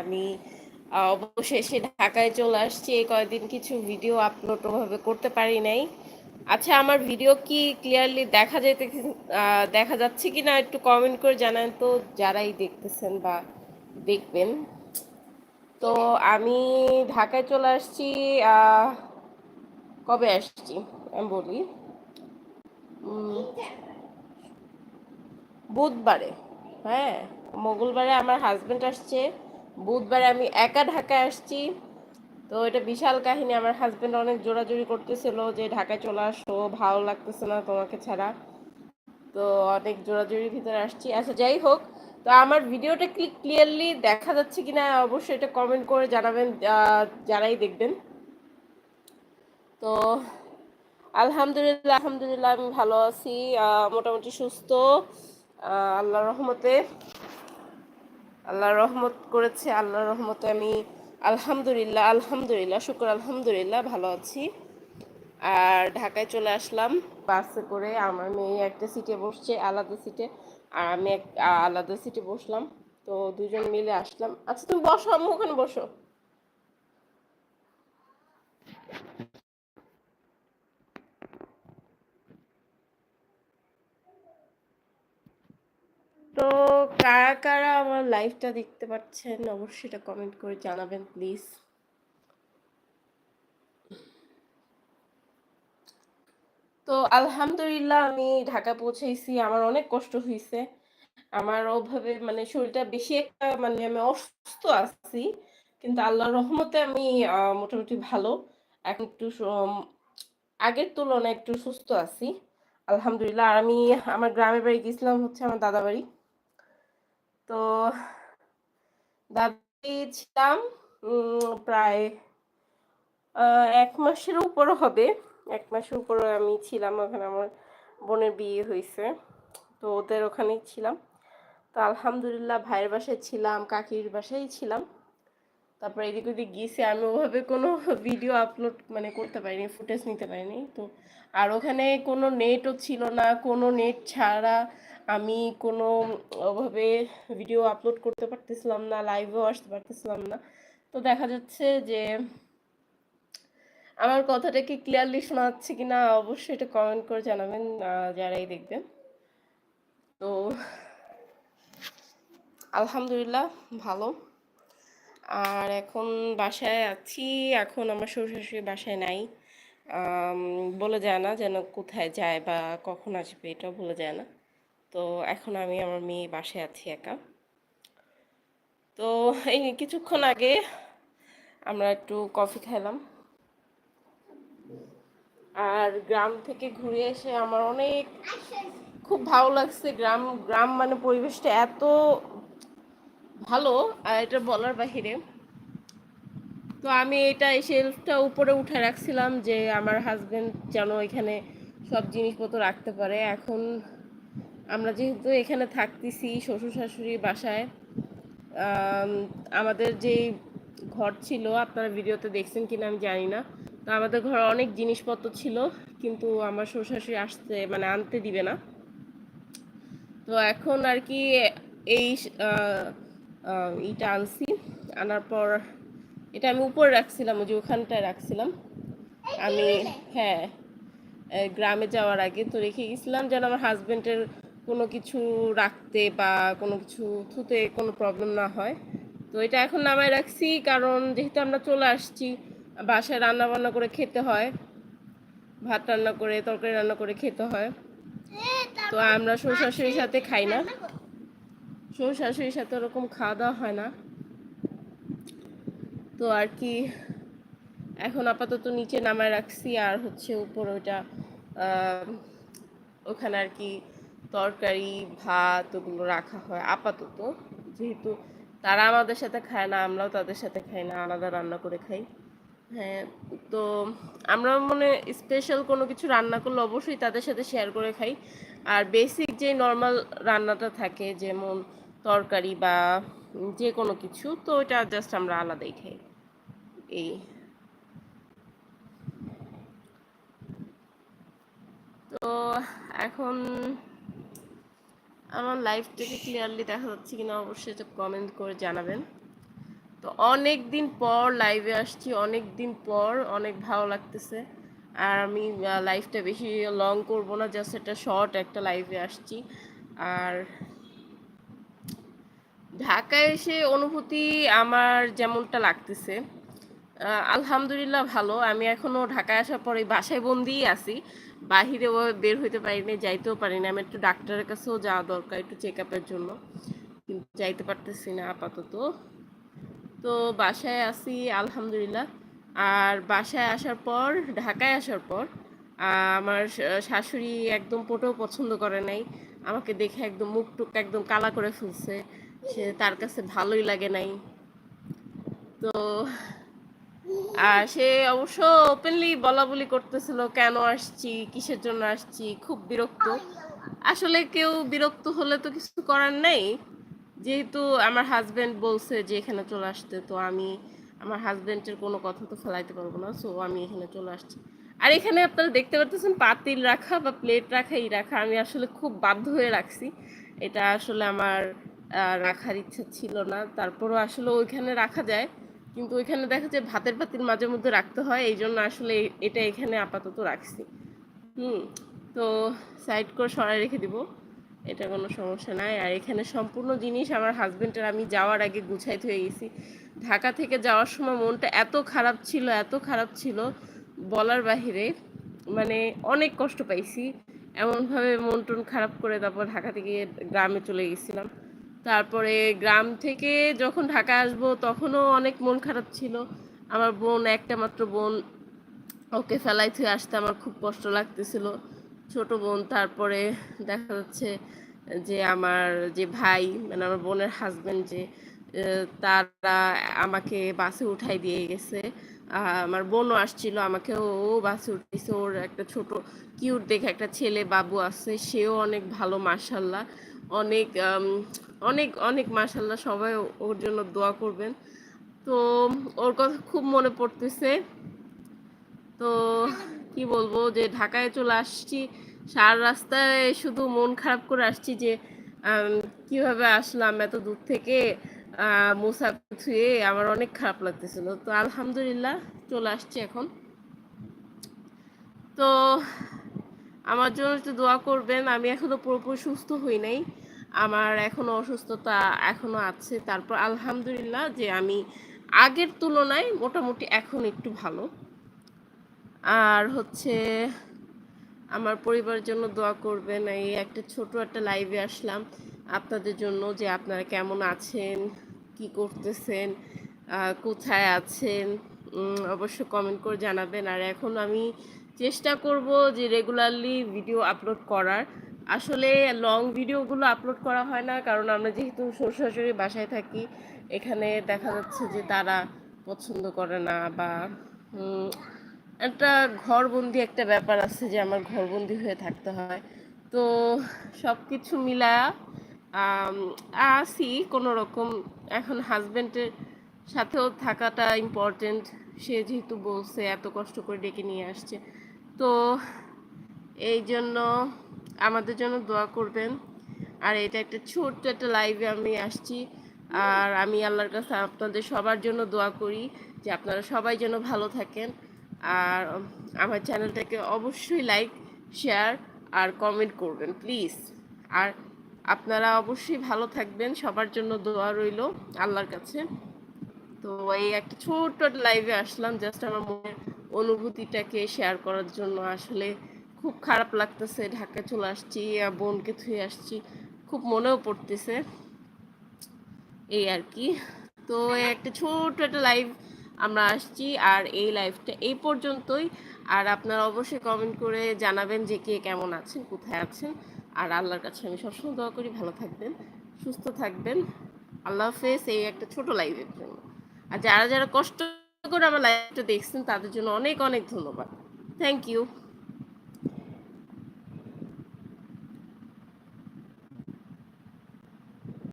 আমি অবশেষে ঢাকায় চলে আসছি। এই কয়েকদিন কিছু ভিডিও আপলোড ওভাবে করতে পারি নাই। আচ্ছা আমার ভিডিও কি ক্লিয়ারলি দেখা আহ, দেখা যাচ্ছে কি না একটু কমেন্ট করে জানান তো যারাই দেখতেছেন বা দেখবেন। তো আমি ঢাকায় চলে আসছি কবে আসছি? আমি বলি বুধবারে। হ্যাঁ মঙ্গলবারে আমার হাজবেন্ড আসছে। বুধবারে আমি একা ঢাকায় আসছি। তো এটা বিশাল কাহিনী। আমার হাজব্যান্ড অনেক জোরাজুরি করতেছিল যে ঢাকায় চলে আসো ভালো লাগতেছে না তোমাকে ছাড়া। তো অনেক জোরাজুরির ভিতরে আসছি। আচ্ছা যাই হোক তো আমার ভিডিওটা ক্লিয়ারলি দেখা যাচ্ছে কিনা অবশ্যই এটা কমেন্ট করে জানাবেন যারাই দেখবেন। তো আলহামদুলিল্লাহ আলহামদুলিল্লাহ আমি ভালো আছি মোটামুটি সুস্থ আহ, আল্লাহর রহমতে। আল্লাহ রহমত করেছে আল্লাহ রহমতে আমি আলহামদুলিল্লাহ আলহামদুলিল্লাহ, শুক্র আলহামদুলিল্লাহ ভালো আছি। আর ঢাকায় চলে আসলাম, বাসে করে আমার মেয়ে একটা সিটে বসছে, আলাদা সিটে, আর আমি এক, আলাদা সিটে বসলাম। তো দুজন মিলে আসলাম। আচ্ছা তুমি বসো আমি ওখানে বসো। তো কারা কারা আমার লাইভটা দেখতে পাচ্ছেন, অবশ্যই এটা কমেন্ট করে জানাবেন প্লিজ তো আলহামদুলিল্লাহ আমি ঢাকা পৌঁছেছি, আমার অনেক কষ্ট হয়েছে আমার ওভাবে মানে শরীরটা বেশি একটা মানে আমি অসুস্থ আছি, কিন্তু আল্লাহর রহমতে আমি মোটামুটি ভালো। এখন একটু আগের তুলনায় একটু সুস্থ আছি। আলহামদুলিল্লাহ, আর আমি আমার গ্রামের বাড়ি গেছিলাম হচ্ছে আমার দাদা বাড়ি। তো দাদি ছিলাম প্রায় এক মাসের উপরও হবে। এক মাসের উপরে আমি ছিলাম ওখানে, আমার বোনের বিয়ে হয়েছে তো ওদের ওখানেই ছিলাম। তো আলহামদুলিল্লাহ ভাইয়ের বাসায় ছিলাম, কাকির বাসায় ছিলাম। তারপর এদিক ওদিক গিয়েছি, আমি ওভাবে কোনো ভিডিও আপলোড মানে করতে পারিনি, ফুটেজ নিতে পারিনি। তো আর ওখানে কোনো নেটও ছিল না, কোনো নেট ছাড়া আমি কোনো ওভাবে ভিডিও আপলোড করতে পারতেছিলাম না লাইভেও আসতে পারতেছিলাম না। তো দেখা যাচ্ছে যে আমার কথাটা কি ক্লিয়ারলি শোনা যাচ্ছে কি না অবশ্যই এটা কমেন্ট করে জানাবেন যারাই দেখবেন। তো আলহামদুলিল্লাহ, ভালো। আর এখন বাসায় আছি, এখন আমার শ্বশুর শাশুড়ি বাসায় নাই। বলে যায় না যেন কোথায় যায় বা কখন আসবে, এটাও বলে যায় না। তো এখন আমি আমার মেয়ে বাসায় আছি একা। তো এই কিছুক্ষণ আগে আমরা একটু কফি খেলাম আর গ্রাম থেকে ঘুরে এসে আমার অনেক খুব ভালো লাগছে গ্রাম গ্রাম মানে পরিবেশটা এত ভালো, আর এটা বলার বাহিরে। তো আমি এটা এই শেলফটা উপরে উঠে রাখছিলাম যে আমার হাজবেন্ড যেন এখানে সব জিনিসপত্র রাখতে পারে। এখন আমরা যেহেতু এখানে থাকতেছি শ্বশুর শাশুড়ি বাসায় আমাদের যেই ঘর ছিল, আপনারা ভিডিওতে দেখছেন কিনা আমি জানি না, তো আমাদের ঘরে অনেক জিনিসপত্র ছিল, কিন্তু আমার শ্বশুর শাশুড়ি আসতে মানে আনতে দিবে না। তো এখন আর কি এই ইটা আনছি, আনার পর এটা আমি উপরে রাখছিলাম, ওই যে ওখানটায় রাখছিলাম। আমি হ্যাঁ গ্রামে যাওয়ার আগে তো রেখে গেছিলাম, যেন আমার হাজবেন্ডের কোনো কিছু রাখতে বা কোনো কিছু থুতে কোনো প্রবলেম না হয়। তো এটা এখন নামায় রাখছি, কারণ যেহেতু আমরা চলে আসছি, বাসায় রান্না বান্না করে খেতে হয়, ভাত রান্না করে, তরকারি রান্না করে খেতে হয়। তো আমরা শ্বশুর শাশুড়ির সাথে খাই না। শ্বশুর শাশুড়ির সাথে ওরকম খাওয়া দাওয়া হয় না। তো আর কি, এখন আপাতত নিচে নামায় রাখছি, আর হচ্ছে উপর ওইটা ওখানে আর কি তরকারি, ভাত ওগুলো রাখা হয় আপাতত। যেহেতু তারা আমাদের সাথে খায় না, আমরাও তাদের সাথে খাই না, আলাদা রান্না করে খাই। হ্যাঁ তো আমরা মনে স্পেশাল কোনো কিছু রান্না করলে অবশ্যই তাদের সাথে শেয়ার করে খাই। আর বেসিক যে নর্মাল রান্নাটা থাকে, যেমন তরকারি বা যে কোনো কিছু, তো ওইটা জাস্ট আমরা আলাদাই খাই। এই। তো এখন আমার লাইফটাকে ক্লিয়ারলি দেখা যাচ্ছে কিনা অবশ্যই এটা কমেন্ট করে জানাবেন। তো অনেক দিন পর লাইভে আসছি অনেক দিন পর অনেক ভালো লাগতেছে। আর আমি লাইভটা বেশি লং করব না জাস্ট একটা শর্ট একটা লাইভে আসছি। আর ঢাকায় এসে অনুভূতি আমার যেমনটা লাগতেছে আলহামদুলিল্লাহ ভালো। আমি এখনও ঢাকায় আসার পরে বাসায় বন্দিই আছি। বাহিরে বের হইতে পারিনি, যাইতেও পারিনি। আমি একটু ডাক্তারের কাছেও যাওয়া দরকার একটু চেক আপের জন্য। কিন্তু যাইতে পারতেছি না আপাতত। তো বাসায় আসি আলহামদুলিল্লাহ। আর বাসায় আসার পর, ঢাকায় আসার পর আমার শাশুড়ি একদম পোটেও পছন্দ করে নাই। আমাকে দেখে একদম মুখ টুক একদম কালা করে ফেলছে। সে তার কাছে ভালোই লাগে নাই। তো আর সে অবশ্য ওপেনলি বলা বলি করতেছিল, কেন আসছি? কিসের জন্য আসছি? খুব বিরক্ত। আসলে কেউ বিরক্ত হলে তো কিছু করার নেই। যেহেতু আমার হাজবেন্ড বলছে যে, এখানে চলে আসতে। তো আমি, আমার হাজবেন্ডের কোনো কথা তো ফেলাইতে পারব না। সো আমি এখানে চলে আসছি। আর এখানে আপনারা দেখতে পাচ্ছেন পাতিল রাখা বা প্লেট রাখা, এই রাখা আমি আসলে খুব বাধ্য হয়ে রাখছি। এটা আসলে আমার রাখার ইচ্ছা ছিল না। তারপরও আসলে ওইখানে রাখা যায়। কিন্তু ওইখানে দেখা যায় ভাতের পাতির মাঝে মধ্যে রাখতে হয় এই জন্য আসলে এটা এখানে আপাতত রাখছি। হুম, তো সাইড করে সরাই রেখে দিব, এটা কোনো সমস্যা নাই। আর এখানে সম্পূর্ণ জিনিস আমার হাজবেন্ডের আমি যাওয়ার আগে গুছাইতে হয়ে গেছি। ঢাকা থেকে যাওয়ার সময় মনটা এত খারাপ ছিল, এত খারাপ ছিল বলার বাহিরে মানে অনেক কষ্ট পাইছি। এমনভাবে মন টন খারাপ করে তারপর ঢাকা থেকে গ্রামে চলে গেছিলাম। তারপরে গ্রাম থেকে যখন ঢাকা আসব তখনও অনেক মন খারাপ ছিল। আমার বোন, একটা মাত্র বোন, ওকে ফেলাই থেকে আসতে আমার খুব কষ্ট লাগতেছিল। ছোট বোন, তারপরে দেখা যাচ্ছে যে আমার যে ভাই মানে আমার বোনের হাজব্যান্ড যে তারা আমাকে বাসে উঠাই দিয়ে গেছে। আমার বোনও আসছিল, আমাকেও ও বাসে উঠেছে ওর একটা ছোট কিউট দেখে একটা ছেলে বাবু আছে, সেও অনেক ভালো মাসাল্লাহ অনেক অনেক অনেক মাসাল্লাহ সবাই ওর জন্য দোয়া করবেন। তো ওর কথা খুব মনে পড়তেছে। তো কি বলব যে ঢাকায় চলে আসছি, সার রাস্তায় শুধু মন খারাপ করে আসছি যে কীভাবে আসলাম এত দূর থেকে মুসাফির থুয়ে আমার অনেক খারাপ লাগতেছিল। তো আলহামদুলিল্লাহ চলে আসছি এখন। তো আমার জন্য একটু দোয়া করবেন। আমি এখনও পুরোপুরি সুস্থ হই নাই। আমার এখনও অসুস্থতা এখনও আছে। তারপর আলহামদুলিল্লাহ যে আমি আগের তুলনায় মোটামুটি এখন একটু ভালো। আর হচ্ছে আমার পরিবারের জন্য দোয়া করবেন, এই একটা ছোট একটা লাইভে আসলাম আপনাদের জন্য যে আপনারা কেমন আছেন, কি করতেছেন কোথায় আছেন অবশ্য কমেন্ট করে জানাবেন। আর এখন আমি চেষ্টা করব যে রেগুলারলি ভিডিও আপলোড করার। আসলে লং ভিডিওগুলো আপলোড করা হয় না, কারণ আমরা যেহেতু শ্বশুর শাশুড়ি বাসায় থাকি, এখানে দেখা যাচ্ছে যে তারা পছন্দ করে না বা একটা ঘরবন্দি একটা ব্যাপার আছে যে আমার ঘরবন্দি হয়ে থাকতে হয়। তো সব কিছু মিলা আছি কোনো রকম এখন হাজব্যান্ডের সাথেও থাকাটা ইম্পর্টেন্ট সে যেহেতু বলছে এত কষ্ট করে ডেকে নিয়ে আসছে। তো এই জন্য আমাদের জন্য দোয়া করবেন। আর এটা একটা ছোট্ট একটা লাইভে আমি আসছি। আর আমি আল্লাহর কাছে আপনাদের সবার জন্য দোয়া করি যে আপনারা সবাই যেন ভালো থাকেন। আর আমার চ্যানেলটাকে অবশ্যই লাইক শেয়ার আর কমেন্ট করবেন প্লিজ আর আপনারা অবশ্যই ভালো থাকবেন, সবার জন্য দোয়া রইল আল্লাহর কাছে। তো এই একটা ছোট্ট লাইভে আসলাম জাস্ট আমার মনের অনুভূতিটাকে শেয়ার করার জন্য। আসলে খুব খারাপ লাগতেছে ঢাকা চলে আসছি বোনকে থুয়ে আসছি। খুব মনেও পড়তেছে এই আর কি। তো একটা ছোট্ট একটা লাইভ আমরা আসছি, আর এই লাইভটা এই পর্যন্তই। আর আপনারা অবশ্যই কমেন্ট করে জানাবেন যে কে কেমন আছেন, কোথায় আছেন। আর আল্লাহর কাছে আমি সবসময় দোয়া করি, ভালো থাকবেন, সুস্থ থাকবেন। আল্লাহ হাফেজ, এই একটা ছোট লাইভের জন্য। আর যারা যারা কষ্ট করে আমার লাইভটা দেখছেন, তাদের জন্য অনেক অনেক ধন্যবাদ। Thank you